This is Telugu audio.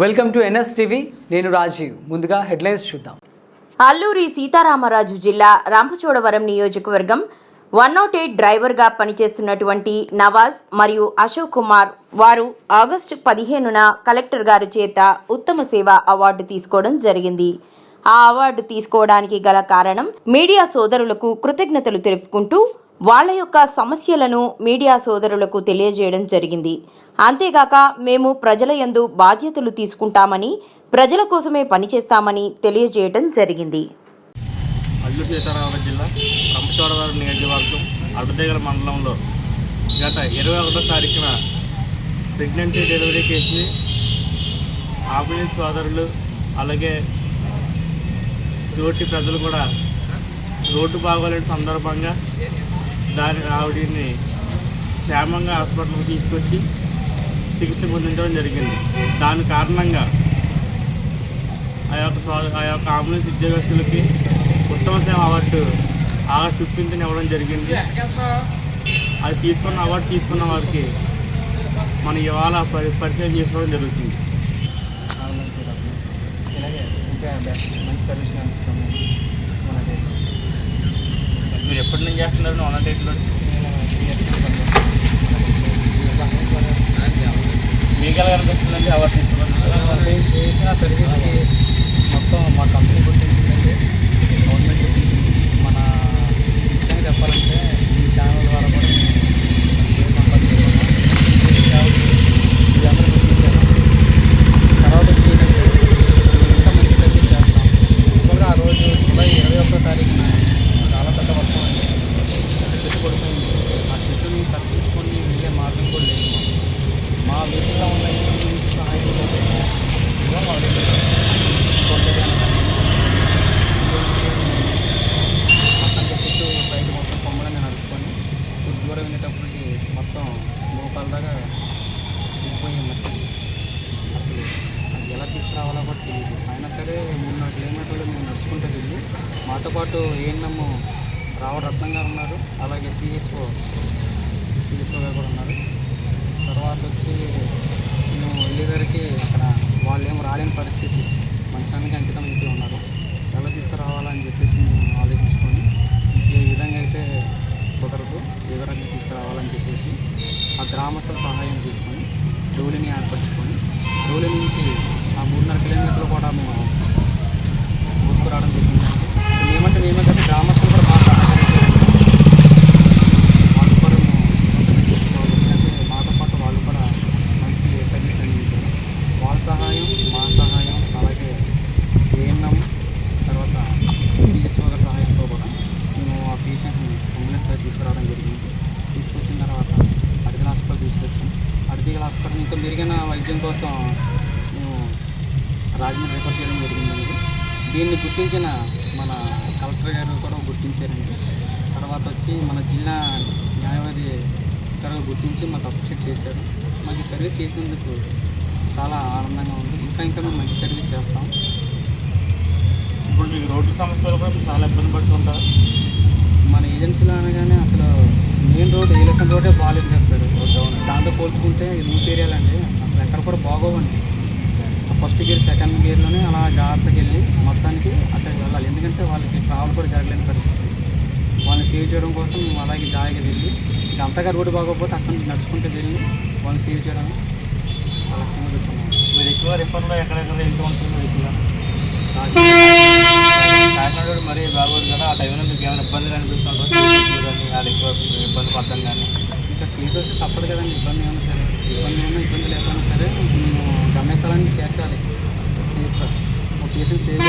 Welcome to NS TV. నేను రాజీవ్. ముందుగా హెడ్లైన్స్ చూద్దాం. అల్లూరి సీతారామరాజు జిల్లా రాంపచోడవరం నియోజకవర్గం వన్ నాట్ ఎయిట్ డ్రైవర్గా పనిచేస్తున్నటువంటి నవాజ్ మరియు అశోక్ కుమార్ వారు ఆగస్టు పదిహేనున కలెక్టర్ గారి చేత ఉత్తమ సేవ అవార్డు తీసుకోవడం జరిగింది. ఆ అవార్డు తీసుకోవడానికి గల కారణం మీడియా సోదరులకు కృతజ్ఞతలు తెలుపుకుంటూ వాళ్ళ యొక్క సమస్యలను మీడియా సోదరులకు తెలియజేయడం జరిగింది. అంతేగాక మేము ప్రజల యందు బాధ్యతలు తీసుకుంటామని ప్రజల కోసమే పనిచేస్తామని తెలియజేయడం జరిగింది. అల్లు సీతారామరావు జిల్లా రంపచోడవరం నియోజకవర్గం అడ్డదేగల మండలంలో గత ఇరవై ఒకటో తారీఖున ప్రెగ్నెన్సీ డెలివరీ కేసుని ఆంబులెన్స్ సోదరులు అలాగే తోటి ప్రజలు కూడా రోడ్డు బాగోలేని సందర్భంగా దాని ఆవిడని క్షేమంగా హాస్పిటల్కి తీసుకొచ్చి చికిత్స పొందించడం జరిగింది. దాని కారణంగా ఆ యొక్క ఆ యొక్క అంబులెన్స్ ఉద్యోగస్తులకి ఉత్తమ సేవ అవార్డు ఆగస్టు ఫిఫ్టీన్త్ని ఇవ్వడం జరిగింది. అది తీసుకున్న అవార్డు తీసుకున్న వారికి మనం ఇవాళ పరి- పరిచయం చేసుకోవడం జరుగుతుంది. మీరు ఎప్పటి నుంచి చేస్తున్నారు వన్ డేట్లో మీకు ఎలా కనిపిస్తుందండి అవార్డు తీసుకున్నారు చేసిన సర్వీస్కి మొత్తం మా కంపెనీ గుర్తించిందండి గవర్నమెంట్ గుర్తించింది మన ముఖ్యంగా చెప్పాలంటే ఈ ఛానల్ ద్వారా కూడా మేము పేరు సంపాదించుకున్నాము. వీళ్ళందరూ గుర్తించారు తర్వాత వచ్చి ఏంటంటే ఇంకా మంచి సర్వీస్ చేస్తాం ఇంకా ఆ రోజు జూలై ఇరవై ఒకటో తారీఖున చాలా పెద్ద వర్షం అండి చెట్టు పడిపోయింది ఆ చెట్టుని తప్పించుకొని వెళ్ళే మార్గం కూడా లేదు మాకు. మా వీటిలో ఉన్న ఈ సహాయం కూడా ఇదిగో మా వీటిలో కొట్టేది పక్కన చెట్టు సైడ్ మొత్తం కొమ్మలని నడుచుకొని కొద్ది దూరం వెళ్ళేటప్పటికి మొత్తం మోకాల దాకా దిగిపోయి మట్టి అసలు అది ఎలా కూడా తెలియదు అయినా సరే మూడున్నర కిలోమీటర్లు మేము నడుచుకుంటూ వెళ్ళి మాతో పాటు ఏఎన్ఎం రావణ రత్నం గారు ఉన్నారు. అలాగే సిహెచ్ఓ సిహెచ్ఓ గారు కూడా ఉన్నారు. తర్వాత వచ్చి మేము వెళ్ళేసరికి అక్కడ వాళ్ళు ఏం రాలేని పరిస్థితి. మంచానికి అంకితం ఇంటి ఉన్నారు. ఎలా తీసుకురావాలని చెప్పేసి మేము ఆలోచించుకొని ఈ ఏ విధంగా అయితే కుదరదు. ఏ విధంగా తీసుకురావాలని చెప్పేసి ఆ గ్రామస్తుల సహాయం తీసుకొని డోలిని ఏర్పరచుకొని డోలి నుంచి మూడున్నర కిలోమీటర్లు కూడా మేము మూసుకురావడం జరిగింది. మేమంటే మేమే కదా గ్రామస్తులు కూడా బాగా సహకరించారు వాళ్ళు కూడా మేము మాతో పాటు వాళ్ళు కూడా మంచి సర్వీస్ అందించారు. వాళ్ళ సహాయం మా సహాయం అలాగే ఏఎన్ఎం తర్వాత సిహెచ్ఓ గారి సహాయంతో కూడా మేము ఆ పేషెంట్ని అంబులెన్స్ తీసుకురావడం జరిగింది. తీసుకొచ్చిన తర్వాత అడిగిన హాస్పిటల్ తీసుకొచ్చాం. అడిగిన హాస్పిటల్ ఇంకా మెరుగైన వైద్యం కోసం రాజమండ్రి రిఫర్ చేయడం జరిగిందండి. దీన్ని గుర్తించిన మన కలెక్టర్ గారు కూడా గుర్తించారండి. తర్వాత వచ్చి మన జిల్లా న్యాయవాది గారు గుర్తించి మాకు అప్రిషియేట్ చేశారు. మాకు సర్వీస్ చేసినందుకు చాలా ఆనందంగా ఉంది. ఇంకా ఇంకా మేము మంచి సర్వీస్ చేస్తాం. ఇప్పుడు మీకు రోడ్డు సమస్యలు కూడా చాలా ఇబ్బంది పడుతుంటారు. మన ఏజెన్సీలో అనగానే అసలు మెయిన్ రోడ్ ఏలసిన రోడ్డే బాగాలేదు కదా సార్. దాంతో పోల్చుకుంటే రూట్ ఏరియాలు అండి అసలు ఎక్కడ కూడా బాగోవండి. ఫస్ట్ గేర్ సెకండ్ గేర్లోనే అలా జాగ్రత్తగా వెళ్ళి మొత్తానికి అక్కడికి వెళ్ళాలి. ఎందుకంటే వాళ్ళకి ట్రావెల్ కూడా జరగలేని పరిస్థితి. వాళ్ళని సేవ్ చేయడం కోసం అలాగే జాయిగా వెళ్ళి ఇక అంతగా రోడ్డు బాగోకపోతే అక్కడి నుంచి నడుచుకుంటూ వెళ్ళి వాళ్ళని సేవ్ చేయడం అలా కింద పెట్టుకున్నాం మీరు ఎక్కువ రిఫర్లో ఎక్కడెక్కడ వెళ్తూ ఉంటుంది ఎక్కువ కాకినాడ మరీ బాగోదు కదా ఆ టైంలో మీకు ఏమైనా ఇబ్బందులు అనిపిస్తుంటారు కానీ అది ఎక్కువ ఇబ్బంది పడతాం కానీ? ఇంకా కేసు వస్తే తప్పదు కదండి ఇబ్బంది ఏమైనా సరే. ఇబ్బంది స్థలానికి చేర్చాలి. సేఫ్గా ఒక కేసు సేఫ్